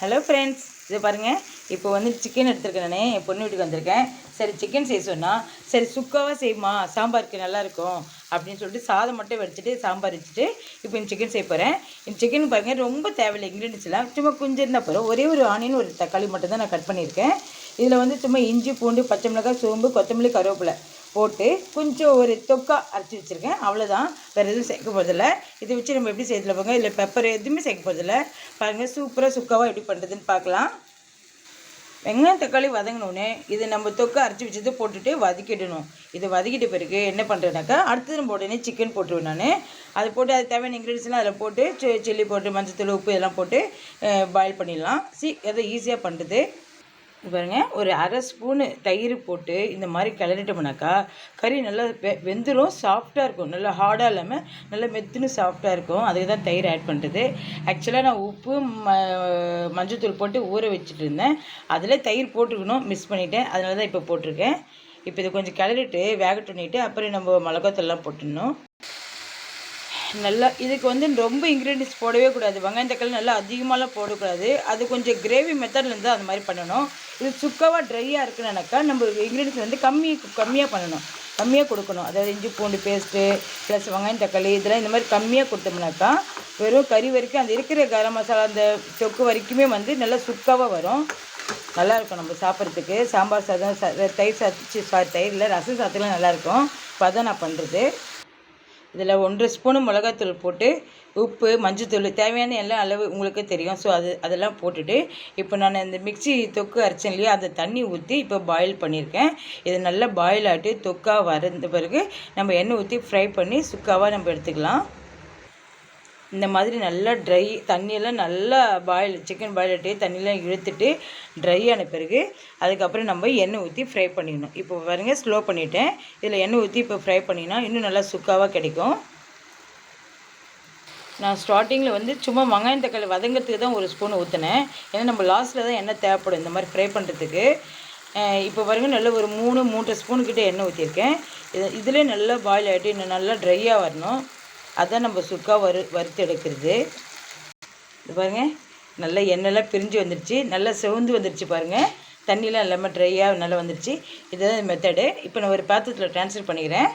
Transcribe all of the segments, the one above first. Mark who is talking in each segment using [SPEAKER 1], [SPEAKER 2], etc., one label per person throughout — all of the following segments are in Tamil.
[SPEAKER 1] ஹலோ ஃப்ரெண்ட்ஸ் இது பாருங்கள் இப்போ வந்து சிக்கன் எடுத்திருக்கேன் என் பொண்ணு வீட்டுக்கு வந்திருக்கேன். சரி சிக்கன் செய்ய சொன்னால் சரி சுக்காவாக செய்யுமா? சாம்பாருக்கு நல்லாயிருக்கும் அப்படின்னு சொல்லிட்டு சாதம் மட்டும் வடிச்சிட்டு சாம்பார் வச்சுட்டு இப்போ இந்த சிக்கன் செய்ய போகிறேன் இந்த சிக்கன் பாருங்கள் ரொம்ப தேவையில்லை இன்க்ரீடியன்ஸ்லாம் சும்மா கொஞ்சம் இருந்தால் போகிறோம் ஒரே ஒரு ஆனியன் ஒரு தக்காளி மட்டும் தான் நான் கட் பண்ணியிருக்கேன். இதில் வந்து சும்மா இஞ்சி பூண்டு பச்சை மிளகாய் சோம்பு கொத்தமல்லி கருவேப்பிலை. போட்டு கொஞ்சம் ஒரு தொக்கா அரைச்சி வச்சுருக்கேன். அவ்வளோதான் வேறு எதுவும் சேர்க்க போகிறதில்ல இதை வச்சு நம்ம எப்படி செய்யறதுல போங்க இல்லை பெப்பர் எதுவுமே சேர்க்க போகிறதில்ல பாருங்கள் சூப்பராக சுக்காவாக எப்படி பண்ணுறதுன்னு பார்க்கலாம். வெங்காயம் தக்காளி வதங்கினோடனே இது நம்ம தொக்கை அரைச்சி வச்சது போட்டுட்டு வதக்கிடணும். இது வதக்கிட்ட பிறகு என்ன பண்ணுறேனாக்கா அடுத்தது நம்ம உடனே சிக்கன் போட்டுருவேன் நான். அதை போட்டு அது தேவையான இன்க்ரீடியன்ஸ்லாம் அதில் போட்டு சில்லி போட்டு மஞ்சத்தூள் உப்பு இதெல்லாம் போட்டு பாயில் பண்ணிடலாம். சி எதை ஈஸியாக பண்ணுறது பாருங்க ஒரு அரை ஸ்பூனு தயிர் போட்டு இந்த மாதிரி கிளறிட்டோம்னாக்கா கறி நல்லா வெ வெந்துடும் சாஃப்டாக இருக்கும். நல்லா ஹார்டாக இல்லாமல் நல்லா மெத்துன்னு சாஃப்டாக இருக்கும். அதுக்கு தான் தயிர் ஆட் பண்ணுறது ஆக்சுவலாக நான் உப்பு ம மஞ்சத்தூள் போட்டு ஊற வச்சுட்டு இருந்தேன். அதில் தயிர் போட்டுக்கணும். மிஸ் பண்ணிட்டேன். அதனால தான் இப்போ போட்டிருக்கேன். இப்போ இதை கொஞ்சம் கிளறிட்டு வேகட்டுனிட்டு அப்புறம் நம்ம மிளகாத்தூள்லாம் போட்டுடணும். நல்லா இதுக்கு வந்து ரொம்ப இன்க்ரீடியன்ஸ் போடவே கூடாது. வெங்காயம் தக்காளி நல்லா அதிகமாகலாம் போடக்கூடாது. அது கொஞ்சம் கிரேவி மெத்தடில் அந்த மாதிரி பண்ணணும். இது சுக்காவாக ட்ரையாக இருக்குன்னாக்கா நம்ம இன்க்ரீடியன்ஸ் வந்து கம்மி கம்மியாக பண்ணணும். கம்மியாக கொடுக்கணும். அதாவது இஞ்சி பூண்டு பேஸ்ட்டு ப்ளஸ் வெங்காயம் தக்காளி இதெல்லாம் இந்த மாதிரி கம்மியாக கொடுத்தோம்னாக்கா வெறும் கறி வரைக்கும் அந்த இருக்கிற கரம் மசாலா அந்த தொக்கு வரைக்குமே வந்து நல்லா சுக்காவாக வரும். நல்லாயிருக்கும் நம்ம சாப்பிட்றதுக்கு. சாம்பார் சாதம் ச- தயிர் சாத்தி சாரி தயிரில் ரசம் சாதத்துலாம் நல்லாயிருக்கும் இப்போ அதான் நான் பண்ணுறது இதில் ஒன்றரை ஸ்பூனு மிளகாத்தூள் போட்டு உப்பு மஞ்சத்தூள் தேவையான எல்லா அளவு உங்களுக்கு தெரியும். ஸோ அது அதெல்லாம் போட்டுட்டு இப்போ நான் இந்த மிக்சி தொக்கு அரைச்சேன் இல்லையா அதை தண்ணி ஊற்றி இப்போ பாயில் பண்ணியிருக்கேன். இது நல்லா பாயில் ஆகிட்டு தொக்காக வரந்த பிறகு நம்ம எண்ணெய் ஊற்றி ஃப்ரை பண்ணி சுக்காவாக நம்ம எடுத்துக்கலாம். இந்த மாதிரி நல்லா ட்ரை தண்ணியெல்லாம் நல்லா பாயில் சிக்கன் பாயில் ஆகிட்டு தண்ணியெல்லாம் இழுத்துட்டு ட்ரை ஆன பிறகு அதுக்கப்புறம் நம்ம எண்ணெய் ஊற்றி ஃப்ரை பண்ணிக்கணும் இப்போ பாருங்கள் ஸ்லோ பண்ணிட்டேன். இதில் எண்ணெய் ஊற்றி இப்போ ஃப்ரை பண்ணினா இன்னும் நல்லா சுக்காவாக கிடைக்கும். நான் ஸ்டார்டிங்கில் வந்து சும்மா வெங்காயம் தக்காளி வதங்கிறதுக்கு தான் ஒரு ஸ்பூன் ஊற்றினேன் ஏன்னா நம்ம லாஸ்ட்டில் தான் எண்ணெய் தேவைப்படும் இந்த மாதிரி ஃப்ரை பண்ணுறதுக்கு இப்போ பாருங்க நல்லா ஒரு மூணு மூன்று ஸ்பூன்கிட்ட எண்ணெய் ஊற்றிருக்கேன் இது இதிலே நல்லா பாயில் ஆகிட்டு இன்னும் நல்லா ட்ரையாக வரணும். அதான் நம்ம சுக்காக வறு வறுத்து எடுக்கிறது இது பாருங்கள் நல்லா எண்ணெய்லாம் பிரிஞ்சு வந்துருச்சு. நல்லா செவந்து வந்துருச்சு பாருங்கள் தண்ணியெலாம் இல்லாமல் ட்ரையாக நல்லா வந்துருச்சு. இதுதான் மெத்தடு இப்போ நான் ஒரு பாத்திரத்தில் ட்ரான்ஸ்ஃபர் பண்ணிக்கிறேன்.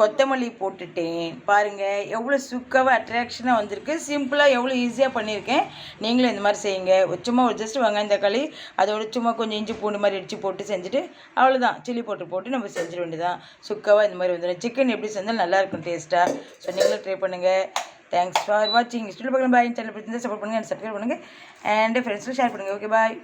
[SPEAKER 1] கொத்தமல்லி போட்டுட்டேன். பாருங்கள் எவ்வளோ சுக்காவாக அட்ராக்ஷனாக வந்திருக்கு. சிம்பிளாக எவ்வளோ ஈஸியாக பண்ணியிருக்கேன். நீங்களும் இந்த மாதிரி செய்யுங்க. சும்மா ஒரு ஜஸ்ட் வெங்காயம் தக்காளி அதோட சும்மா கொஞ்சம் இஞ்சி பூண்டு மாதிரி அடித்து போட்டு செஞ்சுட்டு அவ்வளோதான் சில்லி போட்டு போட்டு நம்ம செஞ்சிட வேண்டியதான் சுக்காவாக இந்த மாதிரி வந்துடும் சிக்கன் எப்படி செஞ்சாலும் நல்லா இருக்கும் டேஸ்ட்டாக ஸோ நீங்களும் ட்ரை பண்ணுங்கள் தேங்க்ஸ் ஃபார் வாட்சிங் ஸ்டில் பார்க்கலாம் பாய் சேனல் பிடிச்சிருந்தா சப்போர்ட் பண்ணுங்கள் சப்ஸ்கிரைப் பண்ணுங்கள் அண்ட் ஃப்ரெண்ட்ஸும் ஷேர் பண்ணுங்கள் ஓகே பாய்